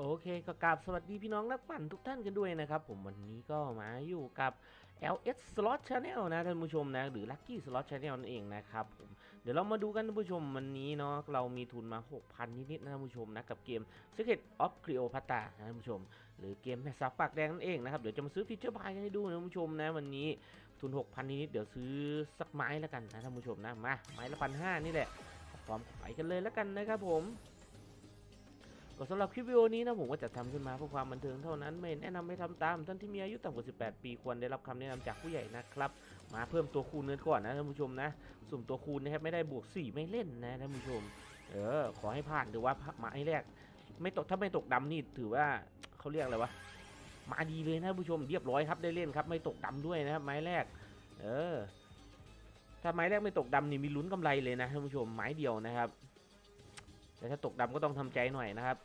โอเคก็กราบสวัสดีพี่น้องนักปั่นทุกท่านกันด้วยนะครับ ผมวันนี้ก็มาอยู่กับ LS Slot Channel นะท่านผู้ชมนะ หรือ Lucky Slot Channel นั่นเองนะครับผมเดี๋ยวเรามาดูกันท่านผู้ชมวันนี้เนาะเรามีทุนมา 6,000 นิดๆนะท่านผู้ชมนะ กับเกม Secret of Cleopatra นะท่านผู้ชม หรือเกมแม่ซับปากแดงนั่นเองนะครับ เดี๋ยวจะมาซื้อฟีเจอร์บายให้ดูนะท่านผู้ชมนะวันนี้ทุน 6,000 นิดๆเดี๋ยวซื้อสักไม้แล้วกันนะท่านผู้ชมนะมาไม้ละพันห้านี่แหละพร้อมไปกันเลยแล้วกันนะครับผม ก็สำหรับคลิปวิดีโอนี้นะผมก็จะทำขึ้นมาเพื่อความบันเทิงเท่านั้น ไม่แนะนำให้ทำตามท่านที่มีอายุต่ำกว่า 18 ปีควรได้รับคำแนะนำจากผู้ใหญ่นะครับ มาเพิ่มตัวคูณเงินก่อนนะท่านผู้ชมนะ สุ่มตัวคูณนะครับไม่ได้บวก 4 ไม่เล่นนะท่านผู้ชม เออ ขอให้ผ่านถือว่ามาให้แรก ไม่ตกถ้าไม่ตกดำนี่ถือว่าเขาเรียกอะไรวะมาดีเลยนะท่านผู้ชมเรียบร้อยครับได้เล่นครับ ไม่ตกดำด้วยนะครับไม้แรก เออ ถ้าไม้แรกไม่ตกดำนี่มีลุ้นกำไรเลยนะท่านผู้ชมไม้เดียวนะครับ แต่ถ้าตกดำก็ต้องทำใจหน่อยนะครับ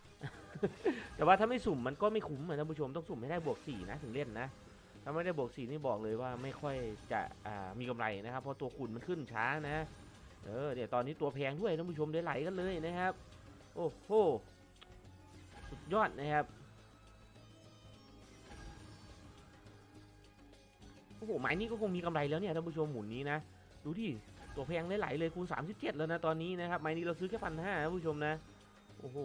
แต่ว่าถ้าไม่สุ่มมันก็ไม่คุ้มอะท่านผู้ชมต้องสุ่มให้ได้บวก4นะถึงเล่นนะ ถ้าไม่ได้บวก4นี่บอกเลยว่าไม่ค่อยจะมีกำไรนะครับ เพราะตัวขุนมันขึ้นช้านะ เออเดี๋ยวตอนนี้ตัวแพงด้วยท่านผู้ชมได้ไหลกันเลยนะครับ โอ้โหสุดยอดนะครับโอ้โหหมายนี้ก็คงมีกำไรแล้วเนี่ยท่านผู้ชมหมุนนี้นะ ดูที่ ตัวแพงได้ไหลเลยคูณ 37 แล้วนะตอนนี้นะครับหมายนี้เราซื้อแค่พันห้าผู้ชมนะโอ้โห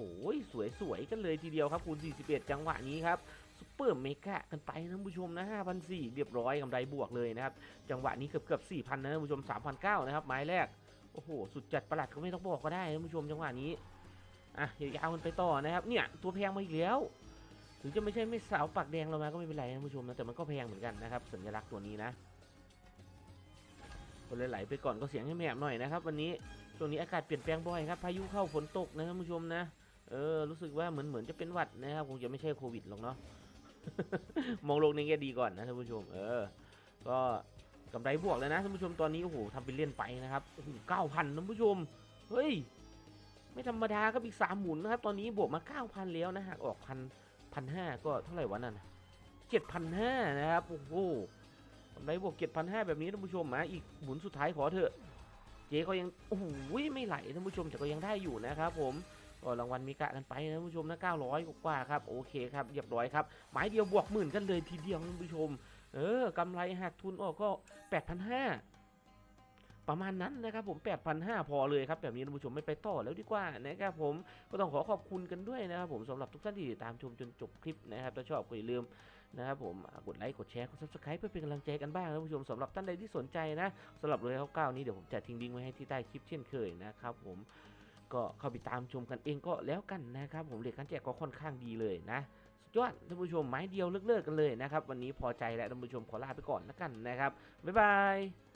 สวยๆกันเลยทีเดียวครับคูณ 41 จังหวะนี้ครับซุปเปอร์เมกะกันไปนะผู้ชมนะ5,400เรียบร้อยกำไรบวกเลยนะครับจังหวะนี้เกือบเกือบ4,000นะผู้ชม3,900นะครับไม้แรกโอ้โหสุดจัดประหลัดก็ไม่ต้องบอกก็ได้ท่านผู้ชมจังหวะนี้อะยาวๆกันไปต่อนะครับเนี่ยตัวแพงมาอีกแล้วถึงจะไม่ใช่ไม่สาวปากแดงเรามาก็ไม่เป็นไรนะผู้ชมนะแต่มันก็แพงเหมือนกันนะครับสัญลักษณ์ตัวนี้นะ คนไหลไปก่อนก็เสียงให้แมบหน่อยนะครับ วันนี้ช่วงนี้อากาศเปลี่ยนแปลงบ่อยครับพายุเข้าฝนตกนะท่านผู้ชมนะเออรู้สึกว่าเหมือนเหมือนจะเป็นหวัดนะครับคงจะไม่ใช่โควิดหรอกเนาะมองโลกในแง่ดีก่อนนะท่านผู้ชม เออ ก็กำไรบวกแล้วนะท่านผู้ชมตอนนี้โอ้โหทำเป็นเล่นไปนะครับโอ้โหเก้าพันท่านผู้ชมเฮ้ยไม่ธรรมดาครับอีกสามหมุนนะครับ ตอนนี้บวกมาเก้าพันแล้วนะหากออกพันพันห้าก็เท่าไหร่วะนั่นเจ็ดพันห้านะครับโอ้โห ไรบวกเจ็ดพันห้าแบบนี้ท่านผู้ชมมาอีกหมุนสุดท้ายขอเถอะ เจ๊ก็ยังโอ้โหไม่ไหลท่านผู้ชมแต่ก็ยังได้อยู่นะครับผมก็รางวัลมีกะกันไปนะท่านผู้ชมนะ900 กว่าครับโอเคครับเรียบร้อยครับหมายเดียวบวกหมื่นกันเลยทีเดียวท่านผู้ชม เออกำไรหักทุนออกก็ 8,500 ประมาณนั้นนะครับผม 8,500 พอเลยครับแบบนี้ท่านผู้ชมไม่ไปต่อแล้วดีกว่านะครับผมก็ต้องขอขอบคุณกันด้วยนะครับผมสำหรับทุกท่านที่ติดตามชมจนจบคลิปนะครับถ้าชอบก็อย่าลืม นะครับผมกดไลค์กดแชร์กด subscribe เพื่อเป็นกำลังใจกันบ้างนะผู้ชมสำหรับท่านใดที่สนใจนะสำหรับเลยเขาเก้านี้เดี๋ยวผมจะทิ้งลิงก์ไว้ให้ที่ใต้คลิปเช่นเคยนะครับผมก็เข้าไปตามชมกันเองก็แล้วกันนะครับผมเลขการแจกก็ค่อนข้างดีเลยนะสุดยอดท่านผู้ชมไม้เดียวเลิกๆกันเลยนะครับวันนี้พอใจแล้วท่านผู้ชมขอลาไปก่อนแล้วกันนะครับบ๊ายบาย